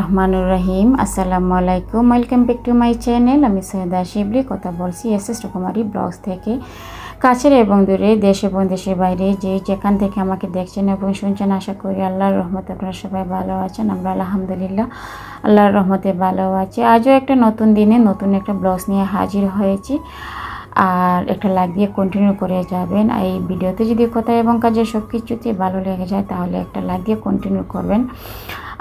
রহমানুর রহিম আসসালামু আলাইকুম welcome back to my channel আমি সৈয়দা শিবলি, কথা বলছি এস এস রকমারি ব্লগস থেকে। কাছের এবং দূরে, দেশ এবং দেশের বাইরে যে যেখান থেকে আমাকে দেখছেন এবং শুনছেন, আশা করি আল্লাহর রহমত আপনারা সবাই ভালো আছেন। আমরা আলহামদুলিল্লাহ আল্লাহর রহমতে ভালো আছি। আজও একটা নতুন দিনে নতুন একটা ব্লগস নিয়ে হাজির হয়েছি। আর একটা লাইক দিয়ে কন্টিনিউ করে যাবেন। এই ভিডিওতে যদি কথা এবং কাজের সব কিছুতে ভালো লেগে যায়, তাহলে একটা লাইক দিয়ে কন্টিনিউ করবেন।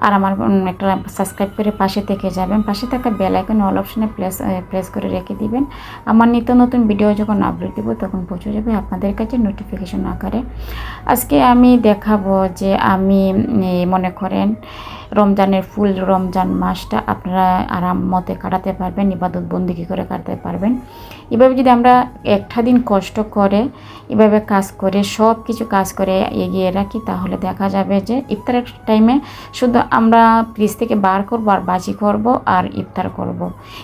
আর আমার একটা সাবস্ক্রাইব করে পাশে থেকে যাবেন। পাশে থাকা বেল আইকন অল অপশনে প্রেস প্রেস করে রেখে দিবেন। আমার নিত্য নতুন ভিডিও যখন আপলোড দেবো, তখন পৌঁছে যাবে আপনাদের কাছে নোটিফিকেশন আকারে। আজকে আমি দেখাবো যে আমি মনে করেন রমজানের ফুল রমজান মাসটা আপনারা আরাম মতে কাটাতে পারবেন, ইবাদত বন্দিগি করে কাটাতে পারবেন এভাবে যদি আমরা একটা দিন কষ্ট করে, এভাবে কাজ করে, সব কিছু কাজ করে এগিয়ে রাখি, তাহলে দেখা যাবে যে ইফতারের টাইমে শুধু আমরা ফ্রিজ থেকে বার করব আর বাজি করব আর ইফতার করব।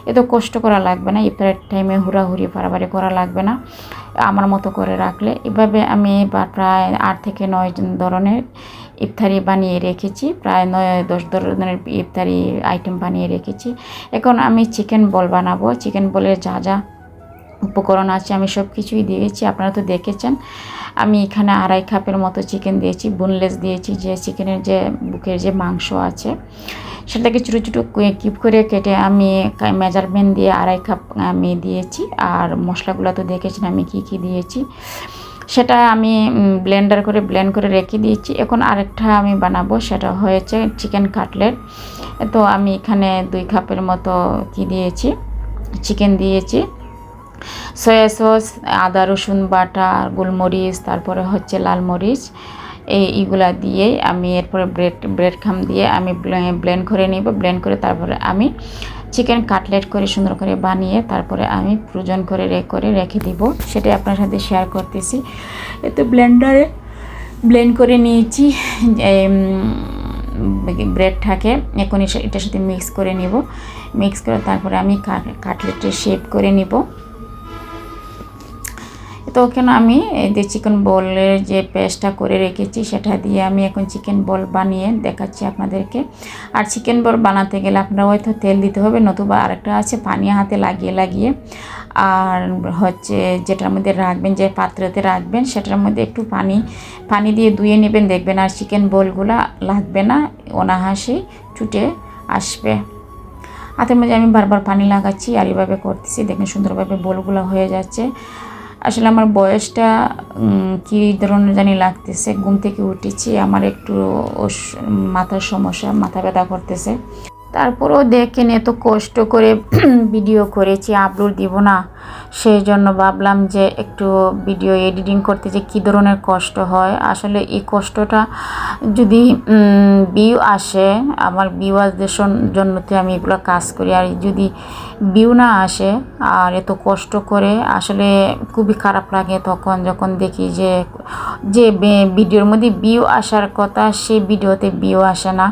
এত কষ্ট করা লাগবে না, ইফতারের টাইমে হুড়াহুড়ি পারাবারি করা লাগবে না আমার মতো করে রাখলে, এভাবে আমি প্রায় আট থেকে নয় ধরনের ইফতারি বানিয়ে রেখেছি। প্রায় নয়, দশ ধরনের ইফতারি আইটেম বানিয়ে রেখেছি। এখন আমি চিকেন বল বানাবো। চিকেন বলের যা যা উপকরণ আছে আমি সব কিছুই দিয়েছি, আপনারা তো দেখেছেন। আমি এখানে আড়াই কাপের মতো চিকেন দিয়েছি বোনলেস দিয়েছি, যে চিকেনের যে বুকের যে মাংস আছে। সেটাকে ছোটো ছোটো কিপ করে কেটে আমি মেজারমেন্ট দিয়ে আড়াই কাপ আমি দিয়েছি। আর মশলাগুলো তো দেখেছেন আমি কি কি দিয়েছি। সেটা আমি ব্লেন্ডার করে ব্লেন্ড করে রেখে দিয়েছি। এখন আরেকটা আমি বানাবো, সেটা হয়েছে চিকেন কাটলেট তো আমি এখানে দুই কাপের মতো কি দিয়েছি? চিকেন দিয়েছি। সয়া সস আদা, রসুন বাটা, গোলমরিচ, তারপরে হচ্ছে লাল মরিচ। এই এইগুলা দিয়ে আমি এরপরে ব্রেড ব্রেড খাম দিয়ে আমি ব্লেন্ড করে নিব। ব্লেন্ড করে তারপরে আমি চিকেন কাটলেট করে সুন্দর করে বানিয়ে তারপরে আমি প্রয়োজন করে রে, করে রেখে দিব। সেটাই আপনার সাথে শেয়ার করতেছি। এতে ব্লেন্ডারে ব্লেন্ড করে নিয়েছি ব্রেডটাকে এখন এটার সাথে মিক্স করে নিব। মিক্স করে তারপরে আমি কাটলেটের শেপ করে নিব। তো ওখানে আমি এই যে চিকেন বলের যে পেস্টটা করে রেখেছি, সেটা দিয়ে আমি এখন চিকেন বল বানিয়ে দেখাচ্ছি আপনাদেরকে। আর চিকেন বল বানাতে গেলে আপনারা হয়তো তেল দিতে হবে, নতুবা আরেকটা আছে পানি হাতে লাগিয়ে লাগিয়ে। আর হচ্ছে যেটার মধ্যে রাখবেন, যে পাত্রতে রাখবেন, সেটার মধ্যে একটু পানি পানি দিয়ে ধুয়ে নেবেন। দেখবেন আর চিকেন বলগুলো লাগবে না অনাহাসেই ছুটে আসবে। হাতের মধ্যে আমি বারবার পানি লাগাচ্ছি, আর এইভাবে করতেছি। দেখেন সুন্দরভাবে বলগুলো হয়ে যাচ্ছে। আসলে আমার বয়সটা কি ধরনের জানি লাগতেছে, ঘুম থেকে উঠেছি, আমার একটু মাথার সমস্যা, মাথা ব্যথা করতেছে। তারপরেও দেখেন এত কষ্ট করে ভিডিও করেছি আপলোড দিব না। সেই জন্য ভাবলাম যে একটু ভিডিও এডিটিং করতে যে কী ধরনের কষ্ট হয়। আসলে এই কষ্টটা যদি ভিউ আসে, আমার ভিউয়ারদের জন্য তো আমি এগুলো কাজ করি। আর যদি ভিউ না আসে, আর এত কষ্ট করে, আসলে খুবই খারাপ লাগে তখন যখন দেখি যে যে ভিডিওর মধ্যে ভিউ আসার কথা সেই ভিডিওতে ভিউ আসে না।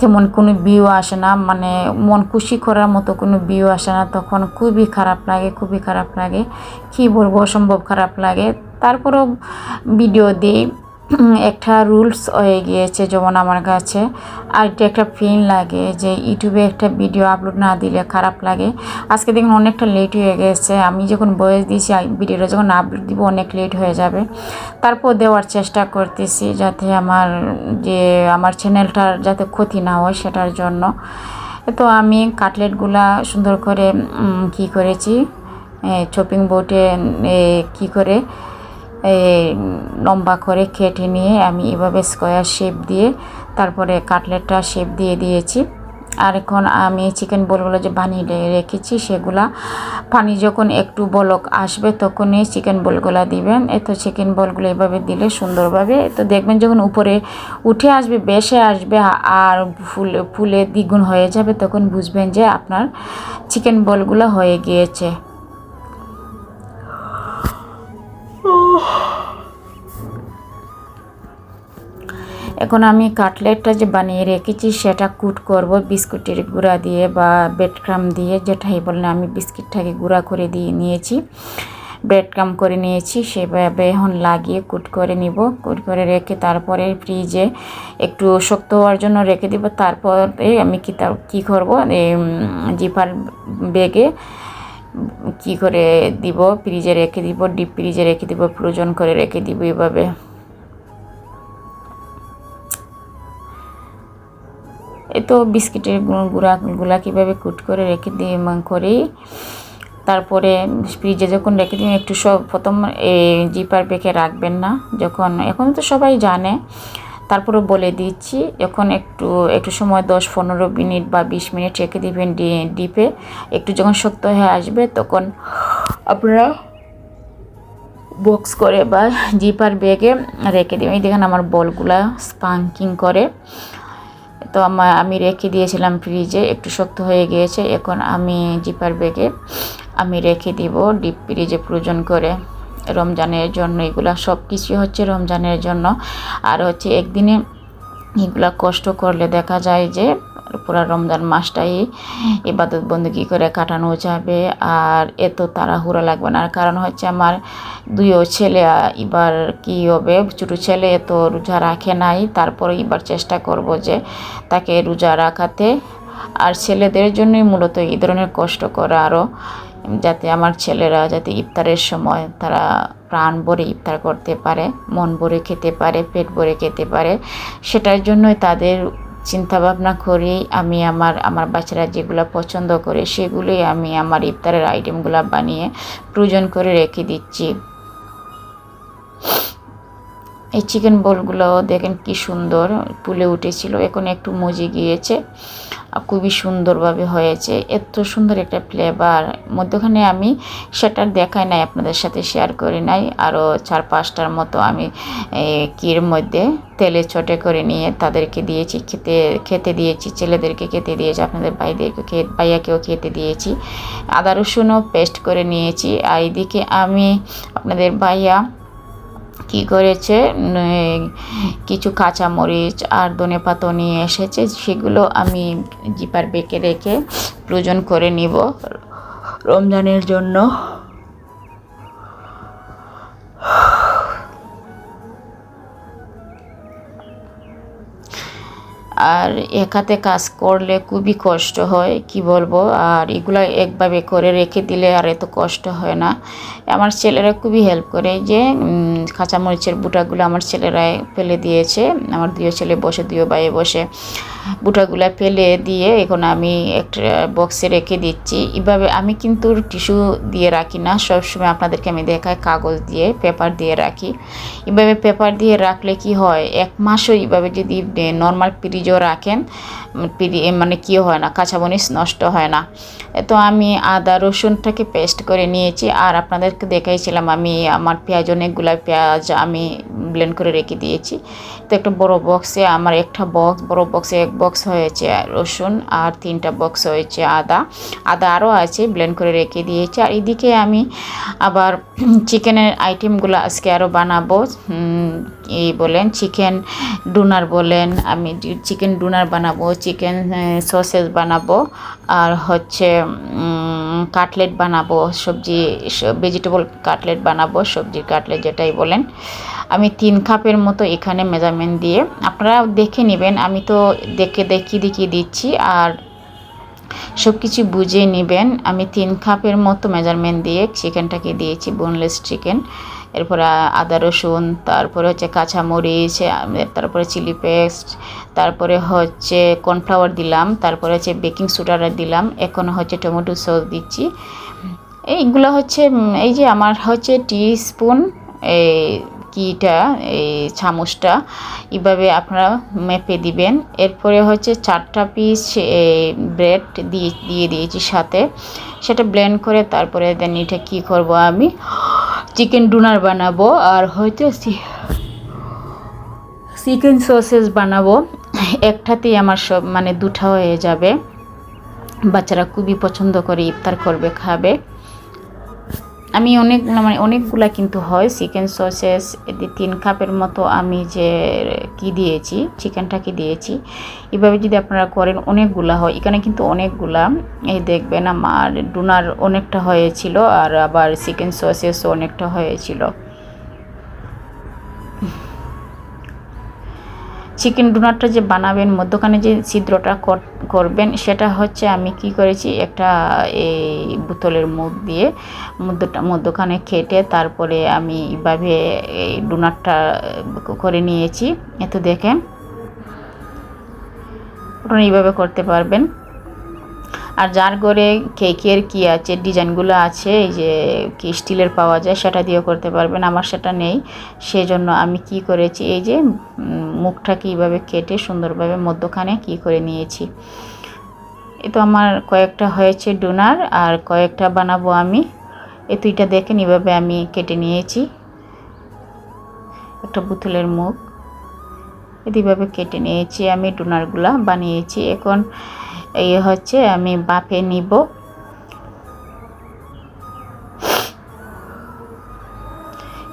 যেমন কোনো ভিউ আসে না মানে মন খুশি করার মতো কোনো ভিউ আসে না। তখন খুবই খারাপ লাগে, খুবই খারাপ লাগে। কী বলব, অসম্ভব খারাপ লাগে। তারপরেও ভিডিও দিই। একটা রুলস হয়ে গিয়েছে যেমন আমার কাছে। আর এটা একটা পেন লাগে যে ইউটিউবে একটা ভিডিও আপলোড না দিলে খারাপ লাগে। আজকে দেখুন অনেকটা লেট হয়ে গেছে। আমি যখন বয়স দিয়েছি ভিডিওটা যখন আপলোড দিব অনেক লেট হয়ে যাবে। তারপর দেওয়ার চেষ্টা করতেছি যাতে আমার যে আমার চ্যানেলটার যাতে ক্ষতি না হয় সেটার জন্য। তো আমি কাটলেটগুলা সুন্দর করে কি করেছি? চপিং বোর্ডে কি করে লম্বা করে কেটে নিয়ে আমি এভাবে স্কোয়ার শেপ দিয়ে তারপরে কাটলেটটা শেপ দিয়ে দিয়েছি। আর এখন আমি চিকেন বলগুলো যে বানিয়ে রেখেছি সেগুলা, পানি যখন একটু বলক আসবে তখনই চিকেন বলগুলো দিবেন। এ তো চিকেন বলগুলো এভাবে দিলে সুন্দরভাবে, তো দেখবেন যখন উপরে উঠে আসবে বেশে আসবে, আর ফুল, ফুলে দ্বিগুণ হয়ে যাবে, তখন বুঝবেন যে আপনার চিকেন বলগুলো হয়ে গিয়েছে। এখন আমি কাটলেটটা যে বানিয়ে রেখেছি, সেটা কুট করব, বিস্কুটের গুঁড়া দিয়ে বা ব্রেড ক্রাম দিয়ে, যেটাই বলেন আমি বিস্কিটটাকে গুঁড়া করে দিয়ে নিয়েছি। ব্রেড কাম করে নিয়েছি, সেভাবে এখন লাগিয়ে কুট করে নিব। কুট করে রেখে তারপরে ফ্রিজে একটু শক্ত হওয়ার জন্য রেখে দিব। তারপরে আমি কি তার কী করব? জিপার বেগে কি করে দিব? ফ্রিজে রেখে দিব ডিপ ফ্রিজে রেখে দিব প্রয়োজন করে রেখে দিব এভাবে। তো বিস্কিটের গুঁড়াগুলা কীভাবে কুট করে রেখে দিয়ে করি? তারপরে ফ্রিজে যখন রেখে দিন একটু সব প্রথম এই জিপার বেঁকে রাখবেন না। যখন এখন তো সবাই জানে। তারপরে বলে দিচ্ছি যখন একটু একটু সময় দশ, পনেরো মিনিট বা বিশ মিনিট রেখে দিবেন ডিপে। একটু যখন শক্ত হয়ে আসবে তখন আপনারা বক্স করে বা জিপার ব্যাগে রেখে দেবেন। এই দেখেন আমার বলগুলা স্পাঙ্কিং করে। তো আমার আমি রেখে দিয়েছিলাম ফ্রিজে, একটু শক্ত হয়ে গিয়েছে, এখন আমি জিপার ব্যাগে আমি রেখে দিব, ডিপ ফ্রিজে প্রয়োজন করে। রমজানের জন্য, এগুলা সব কিছুই হচ্ছে রমজানের জন্য। আর হচ্ছে একদিনে এগুলা কষ্ট করলে দেখা যায় যে পুরো রমজান মাসটাই ইবাদত বন্দী করে কাটানো যাবে আর এত তাড়াহুড়ো লাগবে না। কারণ হচ্ছে আমার দুইও ছেলে এবার কি হবে? ছোটো ছেলে এত রোজা রাখে নাই, তারপরে এবার চেষ্টা করব যে তাকে রোজা রাখাতে। আর ছেলেদের জন্যই মূলত এই ধরনের কষ্ট করা আরও যাতে আমার ছেলেরা যাতে ইফতারের সময় তারা প্রাণ ভরে ইফতার করতে পারে, মন ভরে খেতে পারে, পেট ভরে খেতে পারে, সেটার জন্যই তাদের চিন্তাভাবনা করেই আমি আমার আমার বাচ্চারা যেগুলো পছন্দ করে সেগুলোই আমি আমার ইফতারের আইটেমগুলো বানিয়ে প্রয়োজন করে রেখে দিচ্ছি। এই চিকেন বলগুলো দেখেন কি সুন্দর, ফুলে উঠেছিল। এখন একটু মজে গিয়েছে। খুবই সুন্দরভাবে হয়েছে। এত সুন্দর একটা ফ্লেভার মধ্যখানে আমি সেটার দেখাই নাই, আপনাদের সাথে শেয়ার করি নাই। আরও চার পাঁচটার মতো আমি কির মধ্যে তেলে ছটে করে নিয়ে তাদেরকে দিয়েছি। খেতে খেতে দিয়েছি, ছেলেদেরকে খেতে দিয়েছি, আপনাদের ভাইদেরকে খেয়ে ভাইয়াকেও খেতে দিয়েছি। আদা রসুনও পেস্ট করে নিয়েছি। আর এদিকে আমি আপনাদের ভাইয়া কি করেছে? কিছু কাঁচামরিচ আর ধনে পাতা নিয়ে এসেছে। সেগুলো আমি জিপার বেঁকে রেখে প্রয়োজন করে নিব। রমজানের জন্য। আর একাতে কাজ করলে খুবই কষ্ট হয়, কি বলব? আর এগুলো একভাবে করে রেখে দিলে আর এত কষ্ট হয় না। আমার ছেলেরা খুবই হেল্প করে যে কাঁচামরিচের বুটাগুলো আমার ছেলেরা ফেলে দিয়েছে। আমার দুই ছেলে বসে, দুই বাইয়ে বসে বুটাগুলো ফেলে দিয়ে এখন আমি একটা বক্সে রেখে দিচ্ছি। এভাবে আমি কিন্তু টিস্যু দিয়ে রাখি না, সবসময় আপনাদেরকে আমি দেখাই, কাগজ দিয়ে পেপার দিয়ে রাখি। এভাবে পেপার দিয়ে রাখলে কি হয়, এক মাসও এইভাবে যদি নর্মাল ফ্রিজও রাখেন মানে কি হয় না কাঁচা মরিচ নষ্ট হয় না। তো আমি আদা, রসুনটাকে পেস্ট করে নিয়েছি, আর আপনাদেরকে দেখাইছিলাম, আমি আমার পেঁয়াজ, অনেকগুলো পেঁয়াজ আমি ব্লেন্ড করে রেখে দিয়েছি। তো একটা বড় বক্সে আমার একটা বক্স বড় বক্সে এক বক্স হয়েছে রসুন, আর তিনটা বক্স হয়েছে আদা। আদা আরও আছে ব্লেন্ড করে রেখে দিয়েছি। আর এদিকে আমি আবার চিকেনের আইটেমগুলো আজকে আরও বানাবো। এই বলেন, চিকেন ডুনার বলেন, আমি চিকেন ডুনার বানাবো চিকেন সসেস বানাবো। আর হচ্ছে কাটলেট বানাবো, সবজি ভেজিটেবল কাটলেট বানাবো, সবজির কাটলেট যেটাই বলেন। আমি তিন কাপের মতো এখানে মেজারমেন্ট দিয়ে আপনারা দেখে নেবেন, আমি তো দেখে দেখিয়ে দেখিয়ে দিচ্ছি। আর সব কিছু বুঝে নেবেন, আমি তিন কাপের মতো মেজারমেন্ট দিয়ে চিকেনটাকে দিয়েছি বোনলেস চিকেন এরপরে আদা রসুন, তারপরে হচ্ছে কাঁচামরিচ তারপরে চিলি পেস্ট, তারপরে হচ্ছে কর্নফ্লাওয়ার দিলাম, তারপরে হচ্ছে বেকিং সোডার দিলাম, এখন হচ্ছে টমেটো সস দিচ্ছি। এইগুলো হচ্ছে এই যে আমার হচ্ছে টি স্পুন এই কিটা এই চামচটা, এভাবে আপনারা মেপে দিবেন। এরপরে হচ্ছে চারটা পিস ব্রেড দিয়ে দিয়ে দিয়েছি সাথে। সেটা ব্লেন্ড করে তারপরে দেন এটা কী করব আমি? চিকেন ডুনার বানাবো আর হয়তো চিকেন সসেস বানাবো। একটাতেই আমার সব মানে দুটা হয়ে যাবে। বাচ্চারা খুবই পছন্দ করে, ইফতার করবে, খাবে। আমি অনেক মানে অনেকগুলা কিন্তু হয়, চিকেন সসেস তিন কাপের মতো আমি যে কি দিয়েছি চিকেনটাকে দিয়েছি, এভাবে যদি আপনারা করেন, অনেকগুলা হয়। এখানে কিন্তু অনেকগুলা, এই দেখবেন আমার ডোনার অনেকটা হয়েছিল, আর আবার চিকেন সসেসও অনেকটা হয়েছিল। চিকেন ডোনারটা যে বানাবেন, মধ্যখানে যে ছিদ্রটা করবেন, সেটা হচ্ছে আমি কি করেছি, একটা এই বোতলের মুখ দিয়ে মধ্যটা মধ্যখানে খেটে তারপরে আমি এইভাবে এই ডোনারটা করে নিয়েছি। এত দেখে আপনারা এইভাবে করতে পারবেন। আর যার ঘরে কেকের কি আছে, ডিজাইনগুলো আছে, এই যে কি স্টিলের পাওয়া যায়, সেটা দিয়েও করতে পারবেন, আমার সেটা নেই। সেজন্য আমি কি করেছি, এই যে মুখটা কীভাবে কেটে সুন্দরভাবে মধ্যখানে কি করে নিয়েছি। এ তো আমার কয়েকটা হয়েছে ডোনার, আর কয়েকটা বানাবো আমি। এ তুইটা দেখেন এভাবে আমি কেটে নিয়েছি। একটা বোতলের মুখ। এইভাবে কেটে নিয়েছি আমি, ডোনারগুলা বানিয়েছি। এখন এই হচ্ছে আমি বাপে নিব।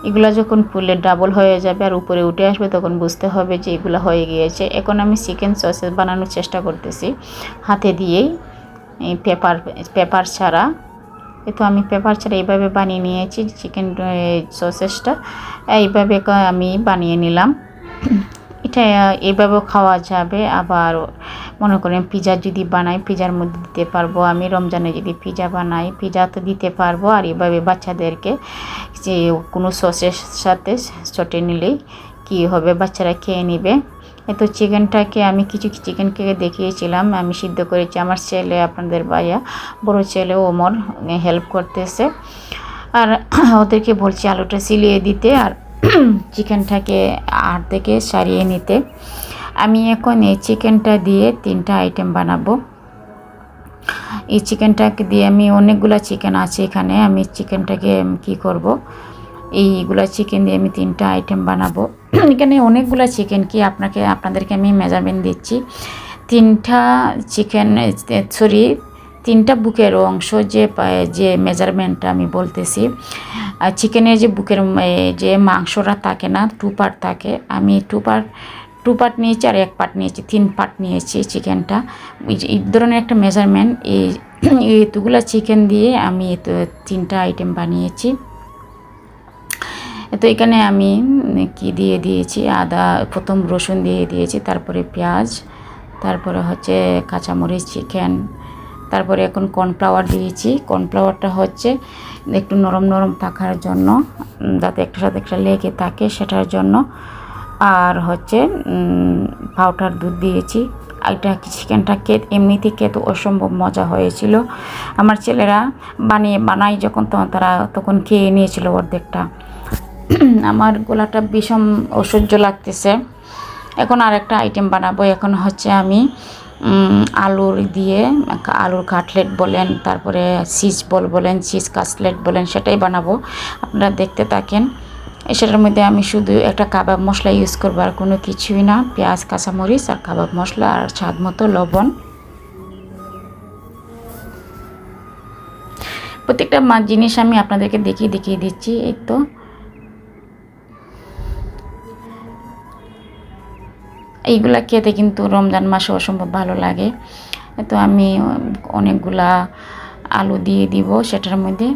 এগুলো যখন ফুলে ডাবল হয়ে যাবে আর উপরে উঠে আসবে তখন বুঝতে হবে যে এগুলো হয়ে গিয়েছে। এখন আমি চিকেন সসেস বানানোর চেষ্টা করতেছি হাতে দিয়েই। এই পেপার পেপার ছাড়া। এ তো আমি পেপার ছাড়া এইভাবে বানিয়ে নিয়েছি চিকেন সসেসটা। এইভাবে আমি বানিয়ে নিলাম। এটা এভাবেও খাওয়া যাবে। আবার মনে করেন পিজা যদি বানাই পিজার মধ্যে দিতে পারব আমি। রমজানে যদি পিজা বানাই পিজা তো দিতে পারব। আর এভাবে বাচ্চাদেরকে যে কোনো সসের সাথে চটে নিলেই কী হবে? বাচ্চারা খেয়ে নেবে। এত চিকেনটাকে আমি কিছু চিকেনকে দেখিয়েছিলাম, আমি সিদ্ধ করেছি। আমার ছেলে, আপনাদের ভাইয়া, বড় ছেলে ওমর হেল্প করতেছে। আর ওদেরকে বলছি আলুটা সিলিয়ে দিতে। আর চিকেনটাকে আর থেকে সারিয়ে নিতে। আমি এখন এই চিকেনটা দিয়ে তিনটা আইটেম বানাবো। এই চিকেনটাকে দিয়ে আমি অনেকগুলো চিকেন আছে এখানে, আমি চিকেনটাকে কি করব? এইগুলা চিকেন দিয়ে আমি তিনটা আইটেম বানাবো। এখানে অনেকগুলো চিকেন কি আপনাকে, আপনাদেরকে আমি মেজারমেন্ট দিচ্ছি। তিনটা চিকেন সরি তিনটা বুকের অংশ যে যে মেজারমেন্টটা আমি বলতেছি চিকেনের যে বুকের যে মাংসটা থাকে না টু পার্ট থাকে, আমি টু পার্ট টু পার্ট নিয়েছি আর এক পার্ট নিয়েছি, তিন পার্ট নিয়েছি চিকেনটা এই ধরনের একটা মেজারমেন্ট এই এতগুলো চিকেন দিয়ে আমি তিনটা আইটেম বানিয়েছি। তো এখানে আমি কি দিয়ে দিয়েছি? আদা, প্রথম রসুন দিয়ে দিয়েছি, তারপরে পেঁয়াজ, তারপরে হচ্ছে কাঁচামরিচ চিকেন তারপরে এখন কর্নফ্লাওয়ার দিয়েছি। কর্নফ্লাওয়ারটা হচ্ছে একটু নরম নরম থাকার জন্য যাতে একটা সাথে একটা লেগে থাকে সেটার জন্য। আর হচ্ছে পাউডার দুধ দিয়েছি। এটা চিকেনটা খেতে এমনিতে খেতে অসম্ভব মজা হয়েছিল। আমার ছেলেরা বানিয়ে বানাই যখন, তখন তারা তখন খেয়ে নিয়েছিল অর্ধেকটা। আমার গোলাটা ভীষণ অসহ্য লাগতেছে। এখন আরেকটা আইটেম বানাবো। এখন হচ্ছে আমি আলুর দিয়ে আলুর কাটলেট বলেন, তারপরে চিজ বল বলেন, চিজ কাটলেট বলেন, সেটাই বানাবো। আপনারা দেখতে থাকেন। সেটার মধ্যে আমি শুধু একটা কাবাব মশলা ইউজ করব আর কোনো কিছুই না। পেঁয়াজ, কাঁচামরিচ আর কাবাব মশলা আর স্বাদ মতো লবণ। প্রত্যেকটা জিনিস আমি আপনাদেরকে দেখিয়ে দেখিয়ে দিচ্ছি, এই তো। এইগুলা খেতে কিন্তু রমজান মাসে অসম্ভব ভালো লাগে। তো আমি অনেকগুলা আলু দিয়ে দিব সেটার মধ্যে।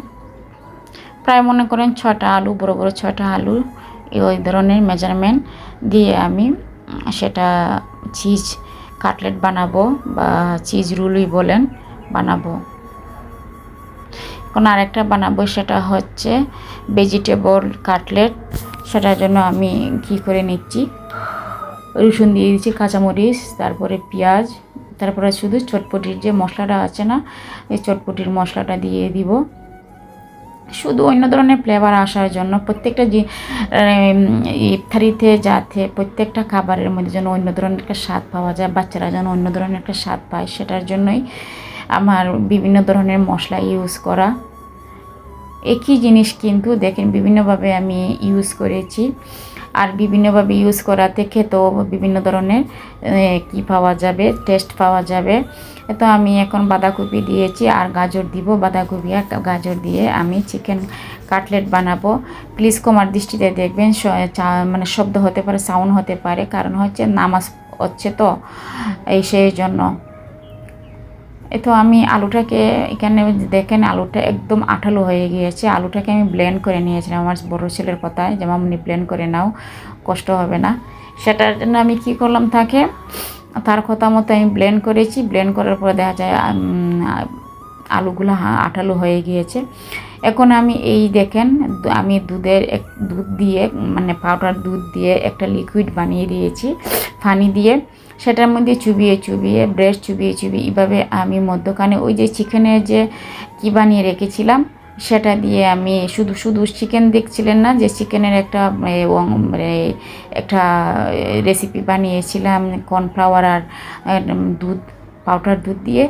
প্রায় মনে করেন ছটা আলু, বড় বড় ছটা আলু ওই ধরনের মেজারমেন্ট দিয়ে আমি সেটা চিজ কাটলেট বানাবো বা চিজ রুলই বলেন, বানাবো। এখন আরেকটা বানাবো সেটা হচ্ছে ভেজিটেবল কাটলেট সেটার জন্য আমি কি করে নিচ্ছি? রসুন দিয়ে দিচ্ছি কাঁচামরিচ, তারপরে পেঁয়াজ, তারপরে শুধু চটপটির যে মশলাটা আছে না, এই চটপটির মশলাটা দিয়ে দিব। শুধু অন্য ধরনের ফ্লেভার আসার জন্য প্রত্যেকটা যে ইফতারিতে যাতে প্রত্যেকটা খাবারের মধ্যে যেন অন্য ধরনের একটা স্বাদ পাওয়া যায়, বাচ্চারা যেন অন্য ধরনের একটা স্বাদ পায়, সেটার জন্যই আমার বিভিন্ন ধরনের মশলা ইউজ করা। একই জিনিস কিন্তু দেখেন, বিভিন্নভাবে আমি ইউজ করেছি। আর বিভিন্নভাবে ইউজ করাতে খেতেও বিভিন্ন ধরনের কি পাওয়া যাবে টেস্ট পাওয়া যাবে। তো আমি এখন বাঁধাকপি দিয়েছি আর গাজর দিব। বাঁধাকপি আর গাজর দিয়ে আমি চিকেন কাটলেট বানাবো। প্লিজ কমার দৃষ্টিতে দেখবেন মানে শব্দ হতে পারে সাউন্ড হতে পারে। কারণ হচ্ছে নামাজ হচ্ছে তো, এই সেই জন্য। এ তো আমি আলুটাকে এখানে দেখেন আলুটা একদম আঠালো হয়ে গিয়েছে। আলুটাকে আমি ব্লেন্ড করে নিয়েছিলাম আমার বড়ো ছেলের কথায় যেমন আপনি ব্লেন্ড করে নাও, কষ্ট হবে না। সেটার জন্য আমি কি করলাম, তাকে তার কথা মতো আমি ব্লেন্ড করেছি। ব্লেন্ড করার পরে দেখা যায় আলুগুলো আঠালো হয়ে গিয়েছে। এখন আমি এই দেখেন আমি দুধের এক, দুধ দিয়ে মানে পাউডার দুধ দিয়ে একটা লিকুইড বানিয়ে দিয়েছি, পানি দিয়ে। সেটার মধ্যে চুবিয়ে চুবিয়ে ব্রেড চুবিয়ে চুবিয়ে এইভাবে আমি মধ্যখানে ওই যে চিকেনের যে কী বানিয়ে রেখেছিলাম, সেটা দিয়ে আমি শুধু শুধু চিকেন দেখছিলেন না, যে চিকেনের একটা মানে একটা রেসিপি বানিয়েছিলাম কর্নফ্লাওয়ার আর দুধ। পাউডার দুধ দিয়ে,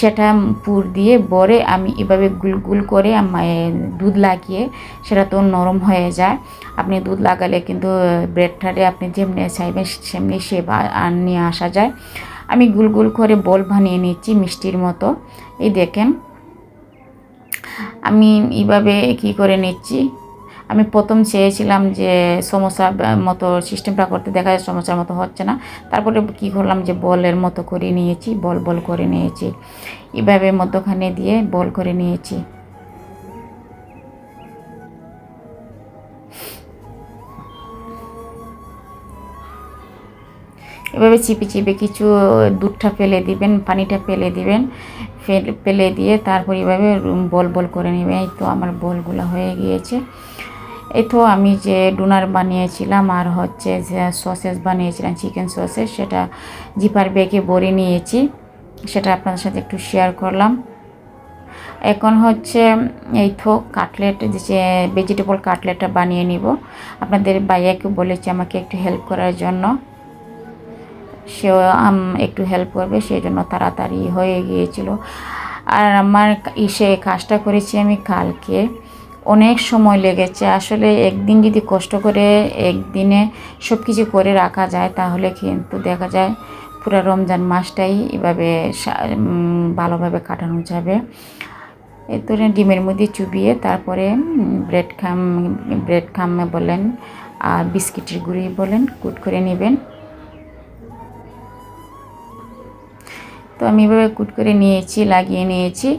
সেটা পুর দিয়ে, বরে আমি এভাবে গুল গুল করে দুধ লাগিয়ে সেটা তো নরম হয়ে যায়। আপনি দুধ লাগালে কিন্তু ব্রেডটারে আপনি যেমনি চাইবেন সেমনি সে নিয়ে আসা যায়। আমি গুল গুল করে বল বানিয়ে নিচ্ছি মিষ্টির মতো। এই দেখেন। আমি এইভাবে কি করে নিচ্ছি? আমি প্রথম চেয়েছিলাম যে সমস্যা মতো সিস্টেমটা করতে, দেখা যায় সমস্যার মতো হচ্ছে না। তারপরে কি করলাম যে বলের মতো করে নিয়েছি, বল বল করে নিয়েছি। এভাবে মধ্যখানে দিয়ে বল করে নিয়েছি। এভাবে চিপে চিপে কিছু দুধটা ফেলে দিবেন, পানিটা ফেলে দিবেন, ফেলে দিয়ে তারপর এভাবে বল বল করে নেবে এই তো আমার বলগুলো হয়ে গিয়েছে। এই তো আমি যে ডোনার বানিয়েছিলাম আর হচ্ছে যে সসেস বানিয়েছিলাম, চিকেন সসেস, সেটা জিপার ব্যাগে ভরে নিয়েছি। সেটা আপনাদের সাথে একটু শেয়ার করলাম। এখন হচ্ছে এই তো কাটলেট, যে ভেজিটেবল কাটলেটটা বানিয়ে নিব। আপনাদের বাইয়াকে বলেছি আমাকে একটু হেল্প করার জন্য। সেও একটু হেল্প করবে, সেই জন্য তাড়াতাড়ি হয়ে গিয়েছিল। আর আমার ইসে কাজটা করেছি আমি কালকে। অনেক সময় লেগেছে। আসলে একদিন যদি কষ্ট করে একদিনে সব কিছু করে রাখা যায়, তাহলে কিন্তু দেখা যায় পুরো রমজান মাসটাই এভাবে ভালোভাবে কাটানো যাবে। এরপরে ডিমের মধ্যে চুবিয়ে তারপরে ব্রেড খাম ব্রেড খাম বলেন, আর বিস্কিটের গুঁড়ি বলেন, কুট করে নেবেন। তো আমি এভাবে কুট করে নিয়েছি, লাগিয়ে নিয়েছি।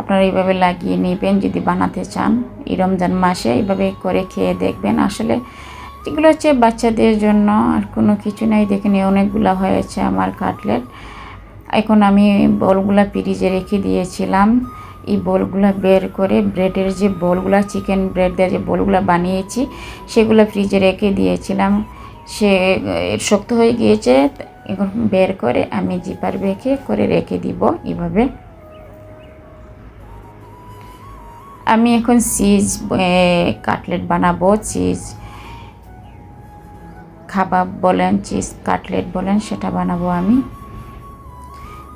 আপনারা এইভাবে লাগিয়ে নেবেন যদি বানাতে চান। এই রমজান মাসে এইভাবে করে খেয়ে দেখবেন। আসলে এগুলো হচ্ছে বাচ্চাদের জন্য আর কোনো কিছু নাই। দেখে নিয়ে অনেকগুলো হয়েছে আমার কাটলেট। এখন আমি বলগুলা ফ্রিজে রেখে দিয়েছিলাম। এই বলগুলো বের করে ব্রেডের যে বলগুলো, চিকেন ব্রেড দিয়ে যে বলগুলো বানিয়েছি, সেগুলো ফ্রিজে রেখে দিয়েছিলাম। সে শক্ত হয়ে গিয়েছে। এখন বের করে আমি জিপার বেঁকে করে রেখে দিব। এভাবে আমি এখন চিজ কাটলেট বানাবো, চিজ খাবাব বলেন, চিজ কাটলেট বলেন, সেটা বানাবো আমি।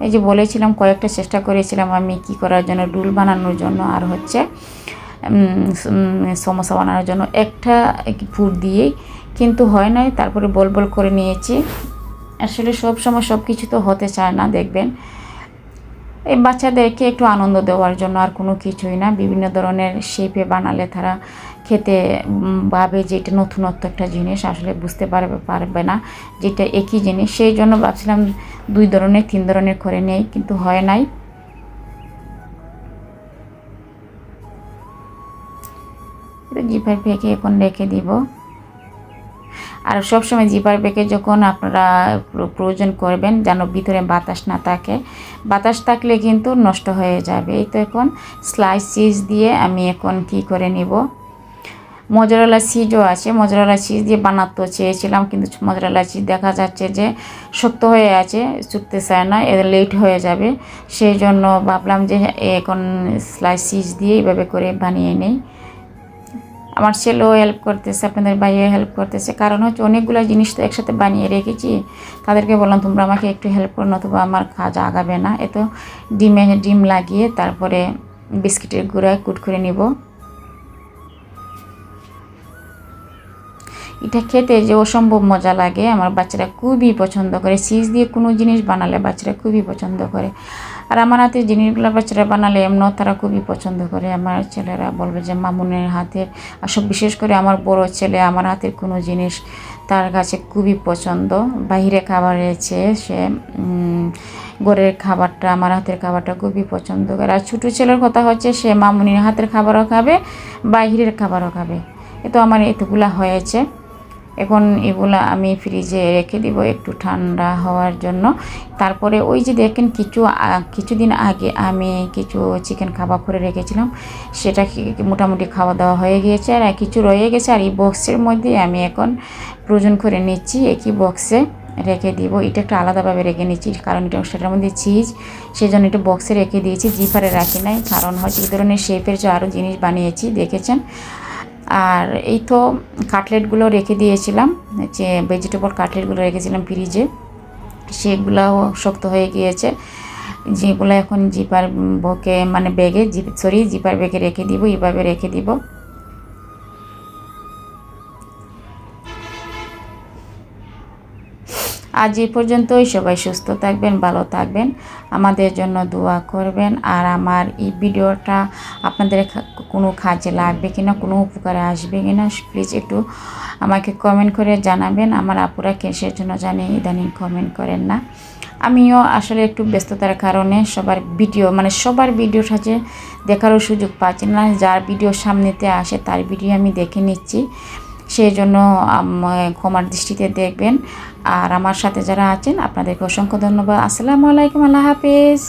এই যে বলেছিলাম, কয়েকটা চেষ্টা করেছিলাম আমি কি করার জন্য ডুল বানানোর জন্য, আর হচ্ছে সমোসা বানানোর জন্য। একটা ফুট দিয়েই, কিন্তু হয় নাই, তারপরে বল বল করে নিয়েছি। আসলে সব সময় সব কিছু তো হতে চায় না, দেখবেন। এই বাচ্চাদেরকে একটু আনন্দ দেওয়ার জন্য আর কোনো কিছুই না। বিভিন্ন ধরনের শেপে বানালে তারা খেতে ভাবে যে এটা নতুনত্ব একটা জিনিস, আসলে বুঝতে পারবে পারবে না যেটা একই জিনিস। সেই জন্য ভাবছিলাম দুই ধরনের, তিন ধরনের করে নেই, কিন্তু হয় নাই। জিপার ফেঁকে এখন রেখে দিব। আর সবসময় জিপার ব্যাগে যখন আপনারা প্রয়োজন করবেন, যেন ভিতরে বাতাস না থাকে। বাতাস থাকলে কিন্তু নষ্ট হয়ে যাবে। এই তো এখন স্লাইস চিজ দিয়ে আমি এখন কি করে নিব? মজরালা চিজও আছে। মজরালা চিজ দিয়ে বানাতে চেয়েছিলাম, কিন্তু মজরালা চিজ দেখা যাচ্ছে যে শক্ত হয়ে আছে চুকতে চায় না লেট হয়ে যাবে। সেই জন্য ভাবলাম যে এখন স্লাইস চিজ দিয়ে এইভাবে করে বানিয়ে নেই। আমার ছেলেও হেল্প করতেছে, আপনাদের ভাইও হেল্প করতেছে। কারণ হচ্ছে অনেকগুলো জিনিস তো একসাথে বানিয়ে রেখেছি। তাদেরকে বললাম, তোমরা আমাকে একটু হেল্প করো, নতুবা আমার কাজ আগাবে না। এত ডিমে, ডিম লাগিয়ে তারপরে বিস্কিটের গুঁড়ায় কুট করে নিব। এটা খেতে যে অসম্ভব মজা লাগে। আমার বাচ্চারা খুবই পছন্দ করে। চিজ দিয়ে কোনো জিনিস বানালে বাচ্চারা খুবই পছন্দ করে। আর আমার হাতের জিনিসগুলো বাচ্চারা বানালে এমন তারা খুবই পছন্দ করে। আমার ছেলেরা বলবে যে, মামুনের হাতের আর সব বিশেষ করে আমার বড় ছেলে, আমার হাতের কোনো জিনিস তার কাছে খুবই পছন্দ। বাইরে খাবার রয়েছে সে ঘরের খাবারটা, আমার হাতের খাবারটা খুবই পছন্দ করে। আর ছোটো ছেলের কথা হচ্ছে, সে মামুনির হাতের খাবারও খাবে বাইরের খাবারও খাবে। এ তো আমার এতগুলা হয়েছে। এখন এগুলা আমি ফ্রিজে রেখে দিব একটু ঠান্ডা হওয়ার জন্য। তারপরে ওই যে দেখেন কিছু কিছুদিন আগে আমি কিছু চিকেন খাবার করে রেখেছিলাম। সেটা মোটামুটি খাওয়া দাওয়া হয়ে গিয়েছে আর কিছু রয়ে গেছে আর এই বক্সের মধ্যে আমি এখন প্রয়োজন করে নিচ্ছি। একই বক্সে রেখে দিব। এটা একটু আলাদাভাবে রেখে নিচ্ছি কারণ এটা সেটার মধ্যে চিজ সেই জন্য একটু বক্সে রেখে দিয়েছি। জিপারে রাখি নাই, কারণ হয়তো এই ধরনের শেপের যে আরও জিনিস বানিয়েছি, দেখেছেন? আর এই তো কাটলেটগুলো রেখে দিয়েছিলাম, যে ভেজিটেবল কাটলেটগুলো রেখেছিলাম ফ্রিজে সেগুলাও শক্ত হয়ে গিয়েছে। যেগুলো এখন জিপার বকে মানে ব্যাগে জিপ সরি জিপার ব্যাগে রেখে দিব, এইভাবে রেখে দিব। আজ এই পর্যন্তই। সবাই সুস্থ থাকবেন, ভালো থাকবেন। আমাদের জন্য দোয়া করবেন। আর আমার এই ভিডিওটা আপনাদের কোনো কাজে লাগবে কিনা, কোনো উপকারে আসবে কিনা প্লিজ একটু আমাকে কমেন্ট করে জানাবেন। আমার আপুরা কেসের জন্য জানি ইদানিং কমেন্ট করেন না। আমিও আসলে একটু ব্যস্ততার কারণে সবার ভিডিও মানে সবার ভিডিও যে দেখারও সুযোগ পাচ্ছি না। যার ভিডিও সামনেতে আসে, তার ভিডিও আমি দেখে নিচ্ছি। সেই জন্য ক্ষমার দৃষ্টিতে দেখবেন। আর আমার সাথে যারা আছেন, আপনাদেরকে অসংখ্য ধন্যবাদ। আসসালামু আলাইকুম, আল্লাহ হাফিজ।